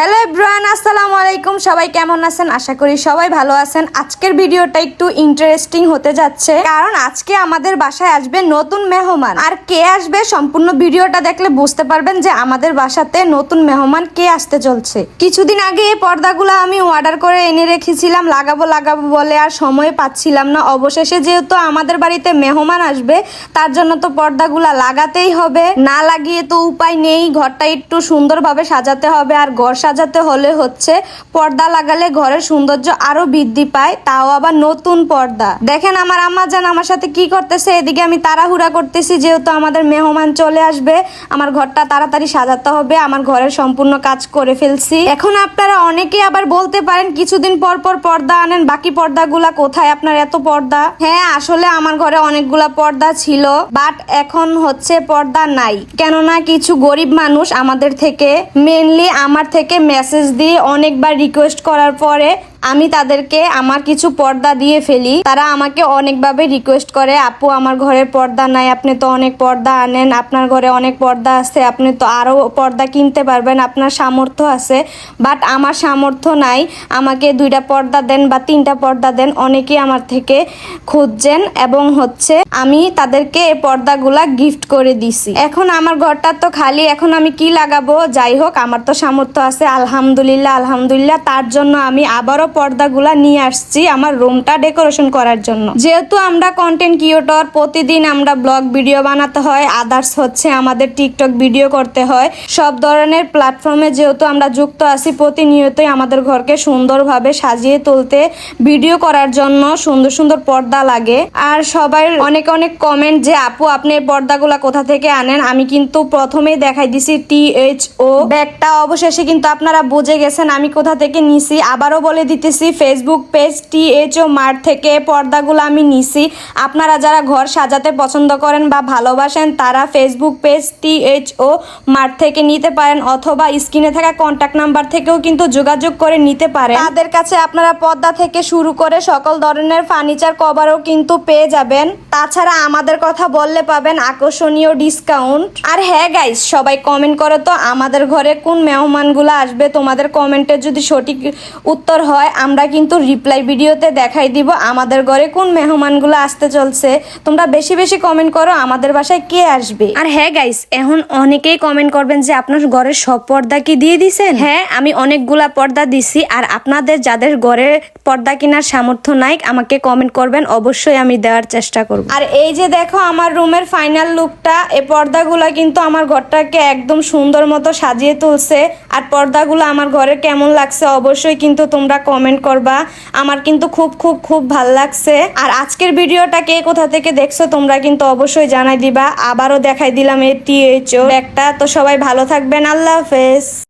Hello everyone, আসসালামু আলাইকুম। সবাই কেমন আছেন? আশা করি সবাই ভালো আছেন। আজকের ভিডিওটা একটু ইন্টারেস্টিং হতে যাচ্ছে, কারণ আজকে আমাদের বাসায় আসবে নতুন মেহমান। আর কে আসবে সম্পূর্ণ ভিডিওটা দেখলে বুঝতে পারবেন যে আমাদের বাসাতে নতুন মেহমান কে আসতে চলছে। কিছুদিন আগে এই পর্দাগুলো আমি অর্ডার করে এনে রেখেছিলাম, লাগাবো লাগাবো বলে, আর সময় পাচ্ছিলাম না। অবশেষে যেহেতু আমাদের বাড়িতে মেহমান আসবে, তার জন্য তো পর্দাগুলা লাগাতেই হবে। না লাগিয়ে তো উপায় নেই, ঘরটা একটু সুন্দরভাবে সাজাতে হবে, আর ঘর সাজাতে হলে হচ্ছে পর্দা লাগালে ঘরের সৌন্দর্য আরও বৃদ্ধি পায়, তাও আবার নতুন পর্দা। দেখেন আমার আম্মা জান আমার সাথে কি করতেছে, এদিকে আমি তাড়াহুড়া করতেছি, যেহেতু আমাদের মেহমান চলে আসবে, আমার ঘরটা তাড়াতাড়ি সাজাতে হবে, আমার ঘরের সম্পূর্ণ কাজ করে ফেলছি। এখন আপনারা অনেকে আবার বলতে পারেন, কিছুদিন পর পর পর্দা আনেন, বাকি পর্দাগুলা কোথায় আপনার এত পর্দা? হ্যাঁ আসলে আমার ঘরে অনেকগুলা পর্দা ছিল, বাট এখন হচ্ছে পর্দা নাই। কেননা কিছু গরিব মানুষ আমাদের থেকে মেনলি আমার থেকে মেসেজ দিয়ে অনেকবার রিকোয়েস্ট করার পরে আমি তাদেরকে আমার কিছু পর্দা দিয়ে ফেলি। তারা আমাকে অনেকভাবে রিকোয়েস্ট করে, আপু, আমার ঘরের পর্দা নাই, আপনি তো অনেক পর্দা আনেন, আপনার ঘরে অনেক পর্দা আছে, আপনি তো আরও পর্দা কিনতে পারবেন, আপনার সামর্থ্য আছে বাট আমার সামর্থ্য নাই, আমাকে দুইটা পর্দা দেন বা তিনটা পর্দা দেন, অনেকেই আমার থেকে খুঁজছেন এবং হচ্ছে আমি তাদেরকে এই পর্দাগুলা গিফট করে দিছি। এখন আমার ঘরটা তো খালি, এখন আমি কি লাগাবো? যাই হোক, আমার তো সামর্থ্য আছে, আলহামদুলিল্লাহ আলহামদুলিল্লাহ, তার জন্য আমি আবারও পর্দাগুলা নিয়ে আসছি আমার রুমটা ডেকোরেশন করার জন্য। যেহেতু আমরা কন্টেন্ট ক্রিয়েটর প্রতিদিন আমরা ব্লগ ভিডিও বানাতে হয় আদার্স হচ্ছে আমাদের টিকটক ভিডিও করতে হয়। সব ধরনের প্ল্যাটফর্মে যেহেতু আমরা যুক্ত আছি, প্রতিনিয়তই আমাদের ঘরকে সুন্দরভাবে সাজিয়ে তুলতে ভিডিও করার জন্য সুন্দর সুন্দর পর্দা লাগে। আর সবাই অনেক অনেক কমেন্ট যে, আপু, আপনি পর্দাগুলা কোথা থেকে আনেন? আমি কিন্তু প্রথমেই দেখাই দিছি টি এইচ ও ব্যাগটা অবশেষে কিন্তু আপনারা বুঝে গেছেন আমি কোথা থেকে নিছি। আবারও বলে দিতেছি Facebook page T H O Mart থেকে পর্দাগুলো আমি নিছি। আপনারা যারা ঘর সাজাতে পছন্দ করেন বা ভালোবাসেন, তারা Facebook page T H O Mart থেকে নিতে পারেন অথবা স্ক্রিনে থাকা কন্ট্যাক্ট নাম্বার থেকেও কিন্তু যোগাযোগ করে নিতে পারেন। তাদের কাছে আপনারা পর্দা থেকে শুরু করে সকল ধরনের ফার্নিচার কভারও কিন্তু পেয়ে যাবেন। তাছাড়া আমাদের কথা বললে পাবেন আকর্ষণীয় ডিসকাউন্ট আর হ্যাঁ গাইস সবাই কমেন্ট করো তো, আমাদের ঘরে কোন মেহমানগুলো আসবে? তোমাদের কমেন্টের যদি সঠিক উত্তর হয় আমরা কিন্তু রিপ্লাই ভিডিওতে দেখাই দিব আমাদের ঘরে কোন মেহমানগুলো আসতে চলছে। তোমরা বেশি বেশি কমেন্ট করো আমাদের বাসায় কে আসবে? আর হ্যাঁ গাইস এখন অনেকেই কমেন্ট করবেন যে আপনার ঘরের সব পর্দা কি দিয়ে দিছেন? হ্যাঁ আমি অনেকগুলা পর্দা দিছি আর আপনাদের যাদের ঘরে পর্দা কেনার সামর্থ্য নাই আমাকে কমেন্ট করবেন অবশ্যই আমি দেওয়ার চেষ্টা করব। আর এই যে দেখো আমার রুমের ফাইনাল লুকটা এই পর্দাগুলো কিন্তু আমার ঘরটাকে একদম সুন্দর মতো সাজিয়ে তুলছে। আর পর্দাগুলো আমার ঘরে কেমন লাগছে অবশ্যই কিন্তু তোমরা কমেন্ট করবা। আমার কিন্তু খুব খুব খুব ভালো লাগছে। আর আজকের ভিডিওটা কে কোথা থেকে দেখছ তোমরা কিন্তু অবশ্যই জানাই দিবা। আবারও দেখাই দিলাম এ টিএইচ একটা তো সবাই ভালো থাকবেন। আল্লাহ হাফেজ।